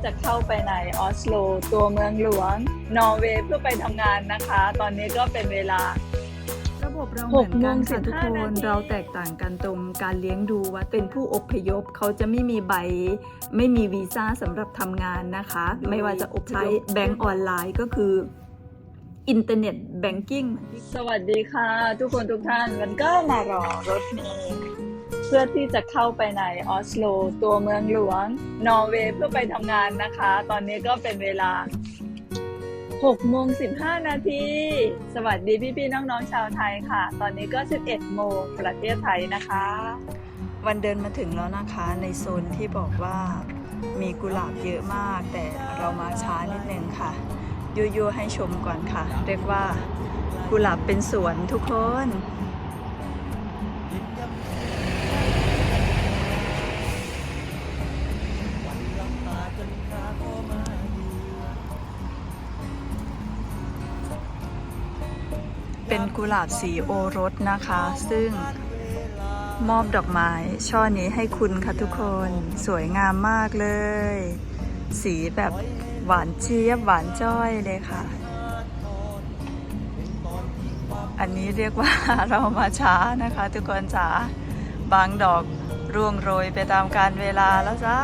ที่จะเข้าไปในออสโล ตัวเมืองหลวง นอร์เวย์เพื่อไปทำงานนะคะ ตอนนี้ก็เป็นเวลาระบบเราเหมือนกันค่ะหกโมงทุกค15นานทีเราแตกต่างกันตรงการเลี้ยงดูว่าเป็นผู้อพยพเขาจะไม่มีใบ ไม่มีวีซ่าสำหรับทำงานนะคะ ไม่ว่าจะอพยพใช้แบงก์ออนไลน์ก็คืออินเทอร์เน็ตแบงกิ้งสวัสดีค่ะ ทุกคนทุกท่านมันก็มารอรถเมล์เพื่อที่จะเข้าไปในออสโล ตัวเมืองหลวง นอร์เวย์เพื่อไปทำงานนะคะ ตอนนี้ก็เป็นเวลา6โมง15 นาที สวัสดีพี่ๆน้องๆชาวไทยค่ะ ตอนนี้ก็ 11 โมงประเทศไทยนะคะ วันเดินมาถึงแล้วนะคะในโซนที่บอกว่ามีกุหลาบเยอะมาก แต่เรามาช้านิดนึงค่ะยั่วๆให้ชมก่อนค่ะ เรียกว่ากุหลาบเป็นสวนทุกคน กุหลาบสีโอรสนะคะ ซึ่งมอบดอกไม้ช่อนี้ให้คุณค่ะทุกคนสวยงามมากเลย สีแบบหวานเจี๊ยบหวานจ้อยเลยค่ะ อันนี้เรียกว่าเรามาช้านะคะ ทุกคนจ๋าบางดอกร่วงโรยไปตามการเวลาแล้วจ้า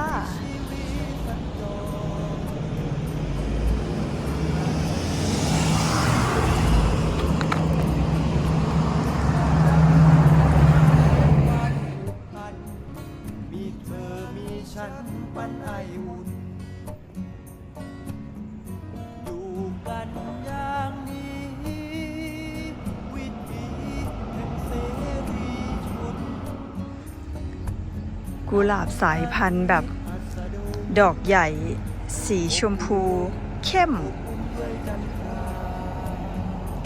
กุหลาบสายพันธุ์แบบดอกใหญ่ สีชมพู เข้ม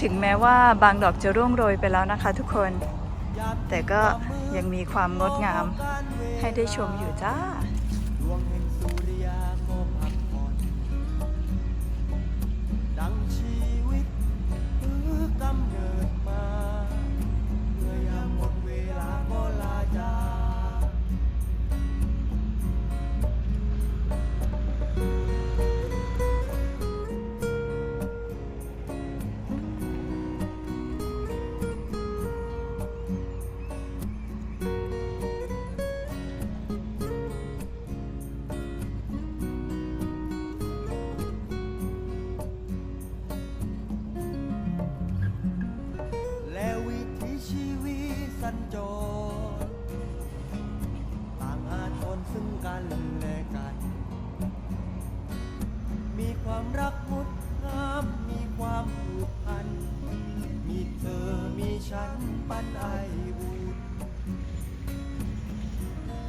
ถึงแม้ว่าบางดอกจะร่วงโรยไปแล้วนะคะทุกคน แต่ก็ยังมีความงดงามให้ได้ชมอยู่จ้าันไอบุญ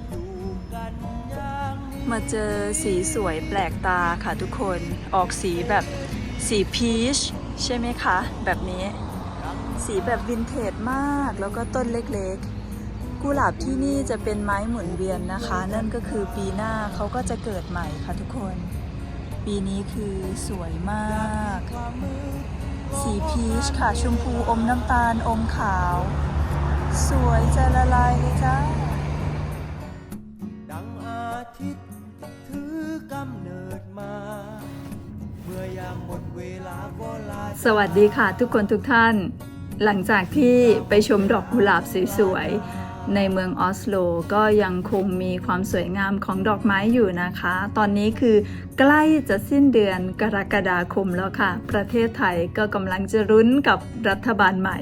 อยู่กันอย่างนี้มาเจอสีสวยแปลกตาค่ะทุกคนออกสีแบบสีพีชใช่ไหมคะ แบบนี้ สีแบบวินเทจมากแล้วก็ต้นเล็กๆ กุหลาบที่นี่จะเป็นไม้หมุนเวียนนะคะ นั่นก็คือปีหน้าเขาก็จะเกิดใหม่ค่ะทุกคน ปีนี้คือสวยมาก สีพีชค่ะ ชมพูอมน้ำตาลอมขาว สวยจะละลายเลยจ้าดังอาทิตย์ถือกำเนิดมาเมื่อยามหมดเวลาก็ลาสวัสดีค่ะทุกคนทุกท่าน หลังจากที่ไปชมดอกกุหลาบสวยๆ ในเมืองออสโลก็ยังคงมีความสวยงามของดอกไม้อยู่นะคะ ตอนนี้คือใกล้จะสิ้นเดือนกรกฎาคมแล้วค่ะ ประเทศไทยก็กำลังจะรุ้นกับรัฐบาลใหม่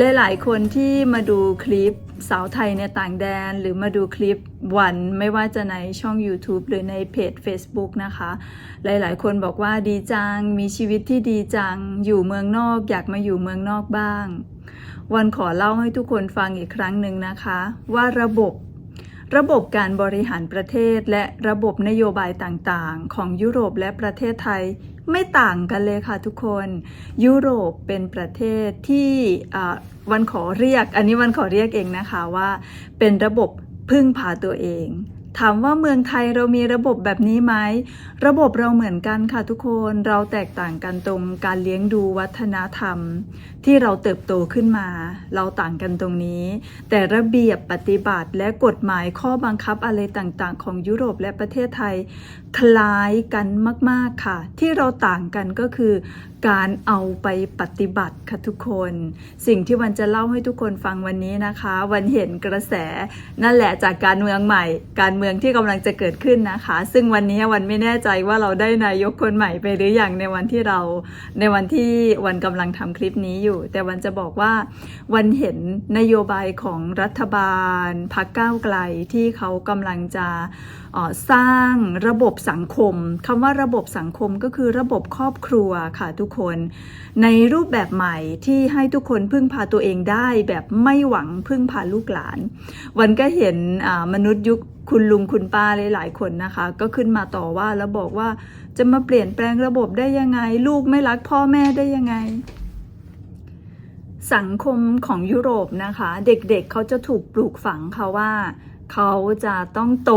ลหลายๆคนที่มาดูคลิปสาวไทยในต่างแดน หรือมาดูคลิปวันไม่ว่าจะในช่อง YouTube หรือในเพจ Facebook นะคะ หลายๆ คนบอกว่าดีจัง มีชีวิตที่ดีจัง อยู่เมืองนอกอยากมาอยู่เมืองนอกบ้าง วันขอเล่าให้ทุกคนฟังอีกครั้งหนึ่งนะคะ ว่าระบบ ระบบการบริหารประเทศและระบบนโยบายต่างๆ ของยุโรปและประเทศไทยไม่ต่างกันเลยค่ะทุกคน ยุโรปเป็นประเทศที่วันขอเรียก อันนี้วันขอเรียกเองนะคะว่า เป็นระบบพึ่งพาตัวเอง ถามว่าเมืองไทยเรามีระบบแบบนี้ไหม ระบบเราเหมือนกันค่ะทุกคน เราแตกต่างกันตรงการเลี้ยงดูวัฒนธรรม ที่เราเติบโตขึ้นมา เราต่างกันตรงนี้ แต่ระเบียบปฏิบัติและกฎหมายข้อบังคับอะไรต่างๆ ของยุโรปและประเทศไทย คล้ายกันมาก ๆค่ะ ที่เราต่างกันก็คือ การเอาไปปฏิบัติค่ะทุกคน สิ่งที่วันจะเล่าให้ทุกคนฟังวันนี้นะคะ วันเห็นกระแสนั่นแหละจากการเมืองใหม่ การเมืองที่กำลังจะเกิดขึ้นนะคะ ซึ่งวันนี้วันไม่แน่ใจว่าเราได้นายกคนใหม่ไปหรืออยังในวันที่เรา ในวันที่วันกำลังทำคลิปนี้อยู่ แต่วันจะบอกว่าวันเห็นนโยบายของรัฐบาลพักก้าวไกลที่เขากำลังจะสร้างระบบสังคมคำว่าระบบสังคมก็คือระบบครอบครัวค่ะทุกคน ในรูปแบบใหม่ที่ให้ทุกคนพึ่งพาตัวเองได้แบบไม่หวังพึ่งพาลูกหลาน วันก็เห็นมนุษย์ยุคคุณลุงคุณป้าหลายๆคนนะคะ ก็ขึ้นมาต่อว่าแล้วบอกว่าจะมาเปลี่ยนแปลงระบบได้ยังไง ลูกไม่รักพ่อแม่ได้ยังไง สังคมของยุโรปนะคะ เด็กๆเเขาจะถูกปลูกฝังค่ะว่า เขาจะต้องโต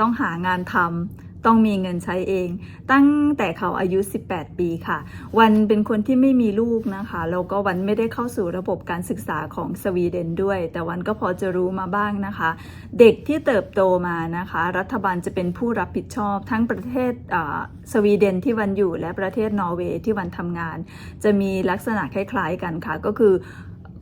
ต้องหางานทำ ต้องมีเงินใช้เอง ตั้งแต่เขาอายุ 18 ปีค่ะ วันเป็นคนที่ไม่มีลูกนะคะแล้วก็วันไม่ได้เข้าสู่ระบบการศึกษาของสวีเดนด้วย แต่วันก็พอจะรู้มาบ้างนะคะ เด็กที่เติบโตมานะคะ รัฐบาลจะเป็นผู้รับผิดชอบ ทั้งประเทศสวีเดนที่วันอยู่และประเทศนอร์เวย์ที่วันทำงาน จะมีลักษณะคล้าย ๆกันค่ะ ก็คือ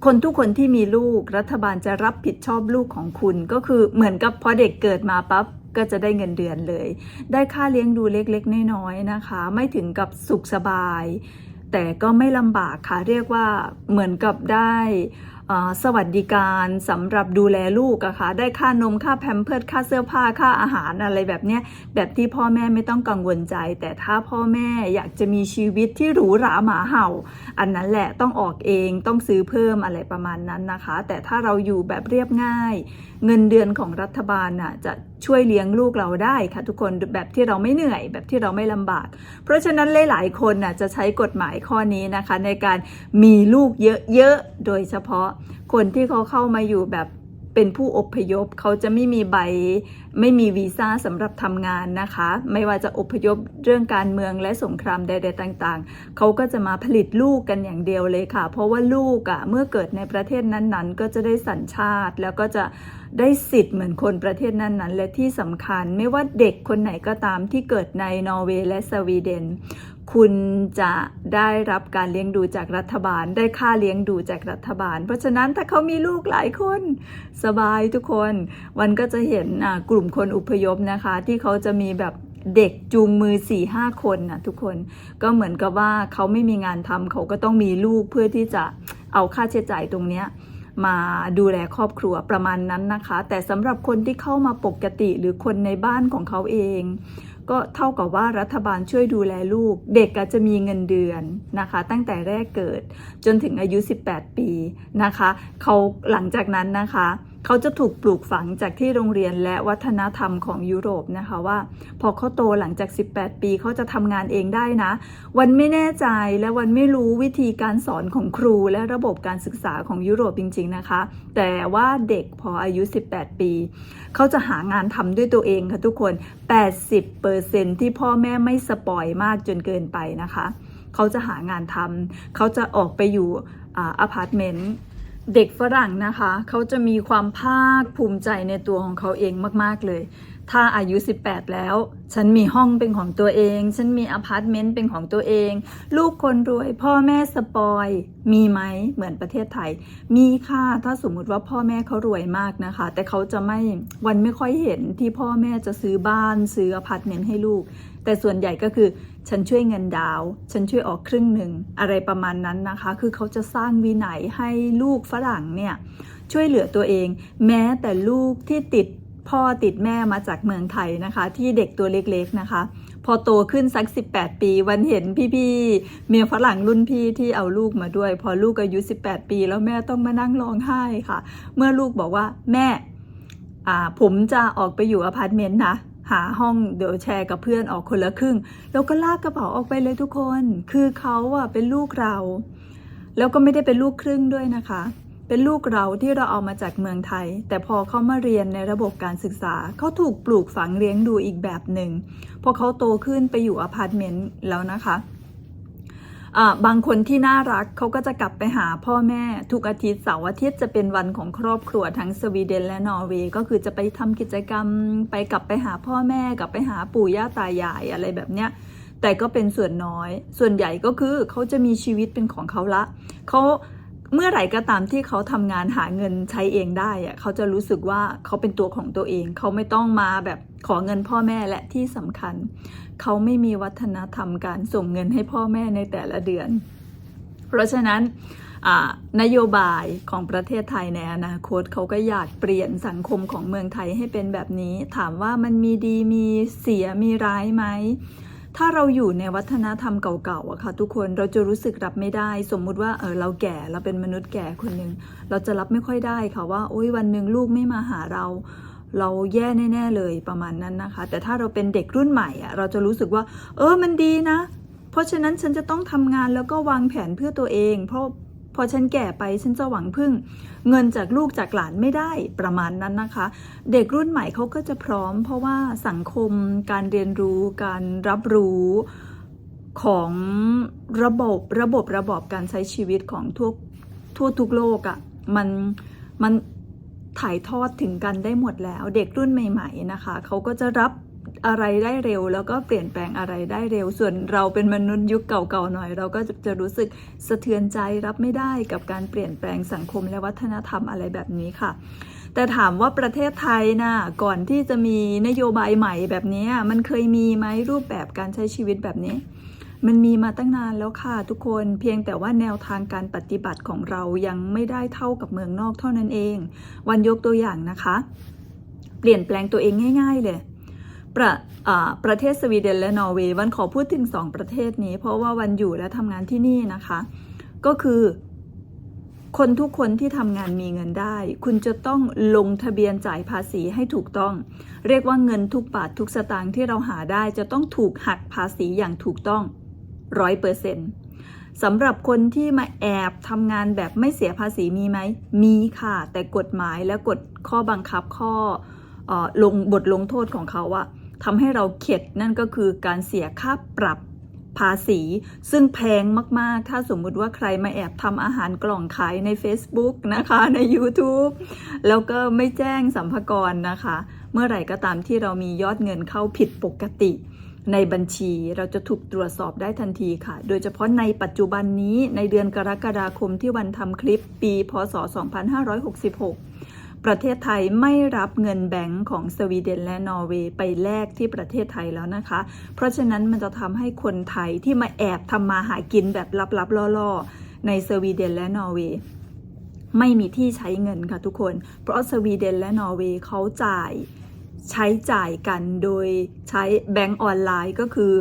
คนทุกคนที่มีลูกรัฐบาลจะรับผิดชอบลูกของคุณ ก็คือเหมือนกับพอเด็กเกิดมาปั๊บ ก็จะได้เงินเดือนเลย ได้ค่าเลี้ยงดูเล็กๆ น้อยๆนะคะ ไม่ถึงกับสุขสบาย แต่ก็ไม่ลำบากค่ะ เรียกว่าเหมือนกับได้ สวัสดิการสำหรับดูแลลูกอะค่ะได้ค่านมค่าแพมเพิร์ดค่าเสื้อผ้าค่าอาหารอะไรแบบเนี้ยแบบที่พ่อแม่ไม่ต้องกังวลใจ แต่ถ้าพ่อแม่อยากจะมีชีวิตที่หรูหราหมาเห่า อันนั้นแหละต้องออกเองต้องซื้อเพิ่มอะไรประมาณนั้นนะคะ แต่ถ้าเราอยู่แบบเรียบง่าย เงินเดือนของรัฐบาลน่ะจะช่วยเลี้ยงลูกเราได้ค่ะทุกคนแบบที่เราไม่เหนื่อย แบบที่เราไม่ลำบาก เพราะฉะนั้นหลาย ๆ คนน่ะจะใช้กฎหมายข้อนี้นะคะ ในการมีลูกเยอะๆโดยเฉพาะคนที่เขาเข้ามาอยู่แบบเป็นผู้อพยพเขาจะไม่มีใบไม่มีวีซ่าสำหรับทำงานนะคะ ไม่ว่าจะอพยพเรื่องการเมืองและสงครามใดๆต่างๆ เขาก็จะมาผลิตลูกกันอย่างเดียวเลยค่ะ เพราะว่าลูกอะ่ะเมื่อเกิดในประเทศนั้นๆ ก็จะได้สัญชาติ แล้วก็จะได้สิทธิ์เหมือนคนประเทศนั้นๆ และที่สำคัญไม่ว่าเด็กคนไหนก็ตามที่เกิดในนอร์เวย์และสวีเดน คุณจะได้รับการเลี้ยงดูจากรัฐบาล ได้ค่าเลี้ยงดูจากรัฐบาล เพราะฉะนั้นถ้าเขามีลูกหลายคนสบายทุกคนวันก็จะเห็นกลุ่มคนอุพยพนะคะ ที่เขาจะมีแบบเด็กจูงมือ4ี่ห้าคนนะทุกคนก็เหมือนกับว่าเขาไม่มีงานทำเขาก็ต้องมีลูกเพื่อที่จะเอาค่าใช้จ่ายตรงเนี้ยมาดูแลครอบครัวประมาณนั้นนะคะ แต่สำหรับคนที่เข้ามาปกติหรือคนในบ้านของเขาเอง ก็เท่ากับว่ารัฐบาลช่วยดูแลลูก เด็กจจะมีเงินเดือนนะคะ ตั้งแต่แรกเกิดจนถึงอายุ 18 ปีนะคะ เขาหลังจากนั้นนะคะเขาจะถูกปลูกฝังจากที่โรงเรียนและวัฒนธรรมของยุโรปนะคะว่า พอเขาโตหลังจาก 18 ปีเขาจะทำงานเองได้นะ วันไม่แน่ใจและวันไม่รู้วิธีการสอนของครูและระบบการศึกษาของยุโรปจริง ๆนะคะ แต่ว่าเด็กพออายุ 18 ปี เขาจะหางานทำด้วยตัวเองค่ะทุกคน 80%ที่พ่อแม่ไม่สปอยมากจนเกินไปนะคะ เขาจะหางานทำเขาจะออกไปอยู่อาอพาร์ตเมนต์ เด็กฝรั่งนะคะ เขาจะมีความภาคภูมิใจในตัวของเขาเองมาก ๆ เลย ถ้าอายุ 18 แล้ว ฉันมีห้องเป็นของตัวเอง ฉันมีอพาร์ตเมนต์เป็นของตัวเอง ลูกคนรวย พ่อแม่สปอย มีไหมเหมือนประเทศไทย มีค่ะ ถ้าสมมุติว่าพ่อแม่เขารวยมากนะคะ แต่เขาจะไม่วันไม่ค่อยเห็นที่พ่อแม่จะซื้อบ้านซื้ออพาร์ตเมนต์ให้ลูก แต่ส่วนใหญ่ก็คือฉันช่วยเงินดาว ฉันช่วยออกครึ่งหนึ่งอะไรประมาณนั้นนะคะ คือเขาจะสร้างวินัยให้ลูกฝรั่งเนี่ยช่วยเหลือตัวเอง แม้แต่ลูกที่ติดพ่อติดแม่มาจากเมืองไทยนะคะ ที่เด็กตัวเล็กๆนะคะ พอโตขึ้นสัก 18 ปี วันเห็นพี่ๆเมียฝรั่งรุ่นพี่ที่เอาลูกมาด้วย พอลูกอายุ 18 ปี แล้วแม่ต้องมานั่งร้องไห้ค่ะ เมื่อลูกบอกว่าแม่ผมจะออกไปอยู่อพาร์ตเมนต์นะ หาห้องเดี๋ยวแชร์กับเพื่อนออกคนละครึ่ง แล้วก็ลากกระเป๋าออกไปเลยทุกคน คือเขาอะเป็นลูกเรา แล้วก็ไม่ได้เป็นลูกครึ่งด้วยนะคะ เป็นลูกเราที่เราเอามาจากเมืองไทย แต่พอเขามาเรียนในระบบการศึกษาเขาถูกปลูกฝังเลี้ยงดูอีกแบบหนึ่งพอเขาโตขึ้นไปอยู่อพาร์ตเมนต์แล้วนะคะ บางคนที่น่ารักเขาก็จะกลับไปหาพ่อแม่ ทุกอาทิตย์เสาร์อาทิตย์จะเป็นวันของครอบครัวทั้งสวีเดนและนอร์เวย์ก็คือจะไปทำกิจกรรม ไปกลับไปหาพ่อแม่กลับไปหาปู่ย่าตายายอะไรแบบเนี้ยแต่ก็เป็นส่วนน้อย ส่วนใหญ่ก็คือเขาจะมีชีวิตเป็นของเขาละเขา เมื่อไหร่ก็ตามที่เขาทำงานหาเงินใช้เองได้อะเขาจะรู้สึกว่าเขาเป็นตัวของตัวเอง เขาไม่ต้องมาแบบขอเงินพ่อแม่และที่สำคัญ เขาไม่มีวัฒนธรรมการส่งเงินให้พ่อแม่ในแต่ละเดือน เพราะฉะนั้นนโยบายของประเทศไทยในอนาคตเขาก็อยากเปลี่ยนสังคมของเมืองไทยให้เป็นแบบนี้ ถามว่ามันมีดีมีเสียมีร้ายไหม ถ้าเราอยู่ในวัฒนธรรมเก่าๆอะค่ะ ทุกคนเราจะรู้สึกรับไม่ได้ สมมุติว่าเออเราแก่เราเป็นมนุษย์แก่คนหนึ่งเราจะรับไม่ค่อยได้ค่ะว่าโอ้ยวันหนึ่งลูกไม่มาหาเรา เราแย่แน่ๆเลยประมาณนั้นนะคะ แต่ถ้าเราเป็นเด็กรุ่นใหม่อะเราจะรู้สึกว่า เออมันดีนะ เพราะฉะนั้นฉันจะต้องทำงานแล้วก็วางแผนเพื่อตัวเอง เพราะ พอฉันแก่ไปฉันจะหวังพึ่ง เงินจากลูกจากหลานไม่ได้ประมาณนั้นนะคะ เด็กรุ่นใหม่เขาก็จะพร้อม เพราะว่าสังคมการเรียนรู้การรับรู้ของระบบระบบระบบการใช้ชีวิตของทั่วทั่วทุกโลกอะ่ะมันมันถ่ายทอดถึงกันได้หมดแล้ว เด็กรุ่นใหม่ ๆนะคะเขาก็จะรับ อะไรได้เร็ว แล้วก็เปลี่ยนแปลงอะไรได้เร็ว ส่วนเราเป็นมนุษย์ยุคเก่าๆหน่อย เราก็จะจะรู้สึกสะเทือนใจรับไม่ได้กับการเปลี่ยนแปลงสังคมและวัฒนธรรมอะไรแบบนี้ค่ะ แต่ถามว่าประเทศไทยนะก่อนที่จะมีนโยบายใหม่แบบนี้มันเคยมีไหมรูปแบบการใช้ชีวิตแบบนี้มันมีมาตั้งนานแล้วค่ะทุกคนเพียงแต่ว่าแนวทางการปฏิบัติของเรายังไม่ได้เท่ากับเมืองนอกเท่านั้นเอง วันยกตัวอย่างนะคะ เปลี่ยนแปลงตัวเองง่าย ๆ เลย ประประเทศสวีเดนและนอร์เวย์วันขอพูดถึง 2 ประเทศนี้ เพราะว่าวันอยู่และทำงานที่นี่นะคะ ก็คือคนทุกคนที่ทำงานมีเงินได้ คุณจะต้องลงทะเบียนจ่ายภาษีให้ถูกต้อง เรียกว่าเงินทุกบาททุกสตางค์ที่เราหาได้จะต้องถูกหักภาษีอย่างถูกต้องร้อยเปอร์เซ็นต์สำหรับคนที่มาแอบทำงานแบบไม่เสียภาษีมีไหม มีค่ะ แต่กฎหมายและกฎข้อบังคับข้อออลงบทลงโทษของเขาอะ ทำให้เราเข็ดนั่นก็คือการเสียค่าปรับภาษี ซึ่งแพงมาก ๆ ถ้าสมมุติว่าใครมาแอบทำอาหารกล่องขายใน Facebook นะคะใน YouTube แล้วก็ไม่แจ้งสัมภากรนะคะ เมื่อไหร่ก็ตามที่เรามียอดเงินเข้าผิดปกติ ในบัญชีเราจะถูกตรวจสอบได้ทันทีค่ะ โดยเฉพาะในปัจจุบันนี้ในเดือนกรกฎาคมที่วันทำคลิปปี พศ 2566 ประเทศไทยไม่รับเงินแบงก์ของสวีเดนและนอร์เวย์ไปแลกที่ประเทศไทยแล้วนะคะ เพราะฉะนั้นมันจะทำให้คนไทยที่มาแอบทำมาหากินแบบลับๆล่อๆ ในสวีเดนและนอร์เวย์ไม่มีที่ใช้เงินค่ะทุกคน เพราะสวีเดนและนอร์เวย์เขาจ่ายใช้จ่ายกันโดยใช้แบงก์ออนไลน์ก็คือ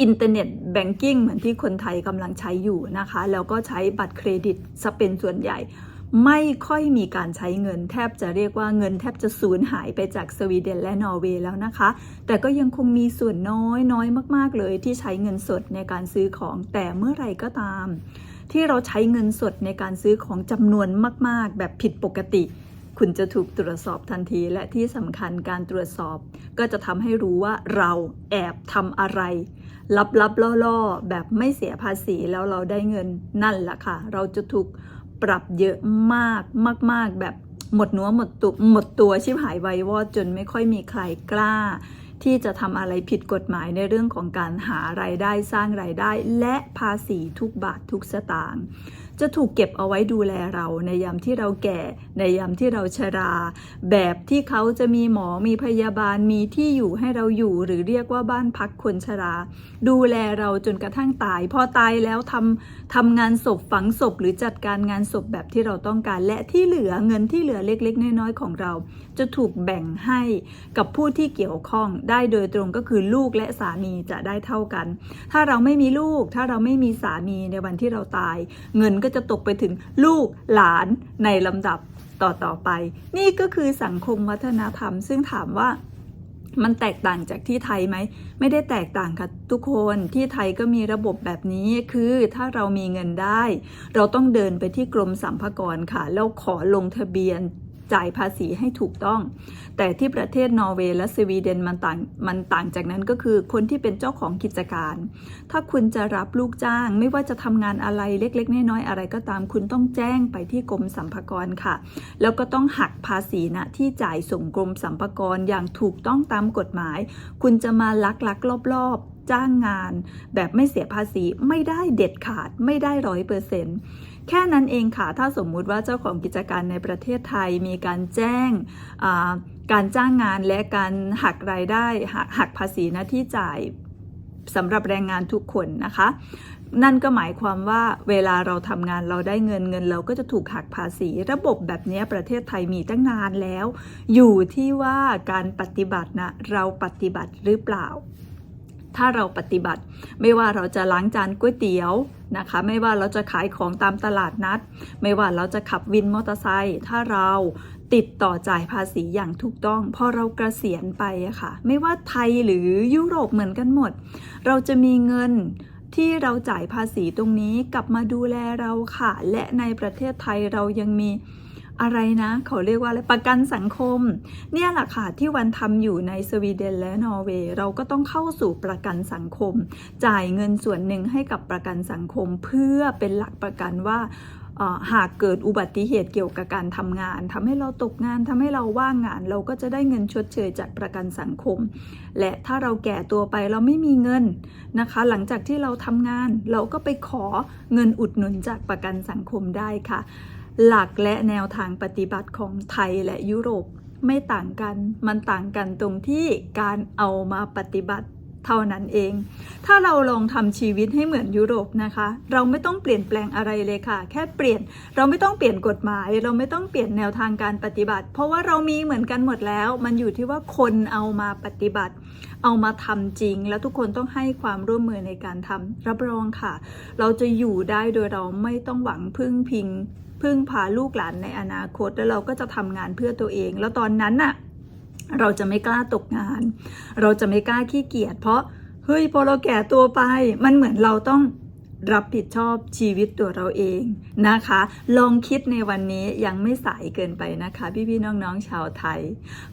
อินเทอร์เน็ตแบงกิ้งเหมือนที่คนไทยกำลังใช้อยู่นะคะ แล้วก็ใช้บัตรเครดิตซะเป็นส่วนใหญ่ ไม่ค่อยมีการใช้เงินแทบจะเรียกว่าเงินแทบจะสูญหายไปจากสวีเดนและนอร์เวย์แล้วนะคะ แต่ก็ยังคงมีส่วนน้อยน้อยมาก ๆ เลยที่ใช้เงินสดในการซื้อของแต่เมื่อไรก็ตาม ที่เราใช้เงินสดในการซื้อของจำนวนมาก ๆ แบบผิดปกติ คุณจะถูกตรวจสอบทันที และที่สำคัญการตรวจสอบ ก็จะทำให้รู้ว่าเราแอบทำอะไรลับๆล่อๆ แบบไม่เสียภาษีแล้วเราได้เงินนั่นแหละค่ะ เราจะถูก ปรับเยอะมากมาก ๆ แบบหมดนัวหมดตุหมดตัวชิบหายไววอดจนไม่ค่อยมีใครกล้า ที่จะทำอะไรผิดกฎหมายในเรื่องของการหารายได้สร้างรายได้ และภาษีทุกบาททุกสตางค์ จะถูกเก็บเอาไว้ดูแลเรา ในยามที่เราแก่ ในยามที่เราชรา แบบที่เขาจะมีหมอมีพยาบาลมีที่อยู่ให้เราอยู่หรือเรียกว่าบ้านพักคนชรา ดูแลเราจนกระทั่งตาย พอตายแล้วทำทำงานศพฝังศพ หรือจัดการงานศพแบบที่เราต้องการ และที่เหลือเงินที่เหลือเล็ก ๆ น้อยๆของเรา จะถูกแบ่งให้กับผู้ที่เกี่ยวข้องได้โดยตรงก็คือลูกและสามีจะได้เท่ากัน ถ้าเราไม่มีลูก ถ้าเราไม่มีสามีในวันที่เราตาย เงินก็จะตกไปถึงลูกหลานในลำดับต่อๆไป นี่ก็คือสังคมวัฒนธรรม ซึ่งถามว่ามันแตกต่างจากที่ไทยไหม ไม่ได้แตกต่างค่ะทุกคนที่ไทยก็มีระบบแบบนี้คือถ้าเรามีเงินได้ เราต้องเดินไปที่กรมสรรพากรค่ะ แล้วขอลงทะเบียน จ่ายภาษีให้ถูกต้อง แต่ที่ประเทศนอร์เวย์และสวีเดนมันต่างมันต่างจากนั้นก็คือคนที่เป็นเจ้าของกิจการ ถ้าคุณจะรับลูกจ้าง ไม่ว่าจะทำงานอะไรเล็กๆน้อยๆอะไรก็ตามคุณต้องแจ้งไปที่กรมสรรพากรค่ะ แล้วก็ต้องหักภาษีนะที่จ่ายส่งกรมสรรพากรอย่างถูกต้องตามกฎหมาย คุณจะมาลักลักลอบลอบๆ จ้างงาน แบบไม่เสียภาษีไม่ได้เด็ดขาดไม่ได้ร้อยเปอร์เซ็นต์ แค่นั้นเองค่ะ ถ้าสมมุติว่าเจ้าของกิจการในประเทศไทยมีการแจ้งการจ้างงานและการหักรายได้หักหักภาษีหน้าที่จ่ายสำหรับแรงงานทุกคนนะคะ นั่นก็หมายความว่าเวลาเราทำงานเราได้เงินเงินเราก็จะถูกหักภาษี ระบบแบบนี้ประเทศไทยมีตั้งนานแล้ว อยู่ที่ว่าการปฏิบัตินะเราปฏิบัติหรือเปล่า ถ้าเราปฏิบัติ ไม่ว่าเราจะล้างจานก๋วยเตี๋ยวนะคะ ไม่ว่าเราจะขายของตามตลาดนัด ไม่ว่าเราจะขับวินมอเตอร์ไซค์ถ้าเราติดต่อจ่ายภาษีอย่างถูกต้อง พอเราเกษียณไปอะค่ะ ไม่ว่าไทยหรือยุโรปเหมือนกันหมด เราจะมีเงินที่เราจ่ายภาษีตรงนี้กลับมาดูแลเราค่ะ และในประเทศไทยเรายังมี อะไรนะ เขาเรียกว่าอะไรประกันสังคม เนี่ยแหละค่ะที่วันทำอยู่ในสวีเดนและนอร์เวย์เราก็ต้องเข้าสู่ประกันสังคม จ่ายเงินส่วนหนึ่งให้กับประกันสังคม เพื่อเป็นหลักประกันว่าหากเกิดอุบัติเหตุเกี่ยวกับการทำงานทำให้เราตกงานทำให้เราว่างงาน เราก็จะได้เงินชดเชยจากประกันสังคม และถ้าเราแก่ตัวไปเราไม่มีเงินนะคะ หลังจากที่เราทำงาน เราก็ไปขอเงินอุดหนุนจากประกันสังคมได้ค่ะ หลักและแนวทางปฏิบัติของไทยและยุโรปไม่ต่างกัน มันต่างกันตรงที่การเอามาปฏิบัติเท่านั้นเอง ถ้าเราลองทำชีวิตให้เหมือนยุโรปนะคะ เราไม่ต้องเปลี่ยนแปลงอะไรเลยค่ะ แค่เปลี่ยน เราไม่ต้องเปลี่ยนกฎหมาย เราไม่ต้องเปลี่ยนแนวทางการปฏิบัติ เพราะว่าเรามีเหมือนกันหมดแล้ว มันอยู่ที่ว่าคนเอามาปฏิบัติ เอามาทำจริง แล้วทุกคนต้องให้ความร่วมมือในการทำรับรองค่ะ เราจะอยู่ได้โดยเราไม่ต้องหวังพึ่งพิง พึ่งพาลูกหลานในอนาคต แล้วเราก็จะทำงานเพื่อตัวเอง แล้วตอนนั้นน่ะเราจะไม่กล้าตกงาน เราจะไม่กล้าขี้เกียจเพราะเฮ้ยพอเราแก่ตัวไป มันเหมือนเราต้อง รับผิดชอบชีวิตตัวเราเองนะคะ ลองคิดในวันนี้ยังไม่สายเกินไปนะคะ พี่ๆน้องๆชาวไทย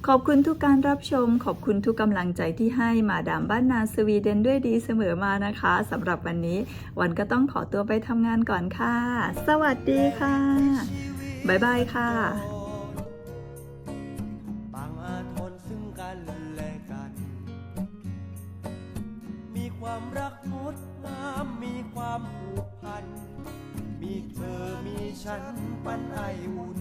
ขอบคุณทุกการรับชม ขอบคุณทุกกำลังใจที่ให้มาดามบ้านนาสวีเดนด้วยดีเสมอมานะคะสำหรับวันนี้วันก็ต้องขอตัวไปทำงานก่อนค่ะ สวัสดีค่ะ บ๊ายบายค่ะ ฉันปันไอวุ่น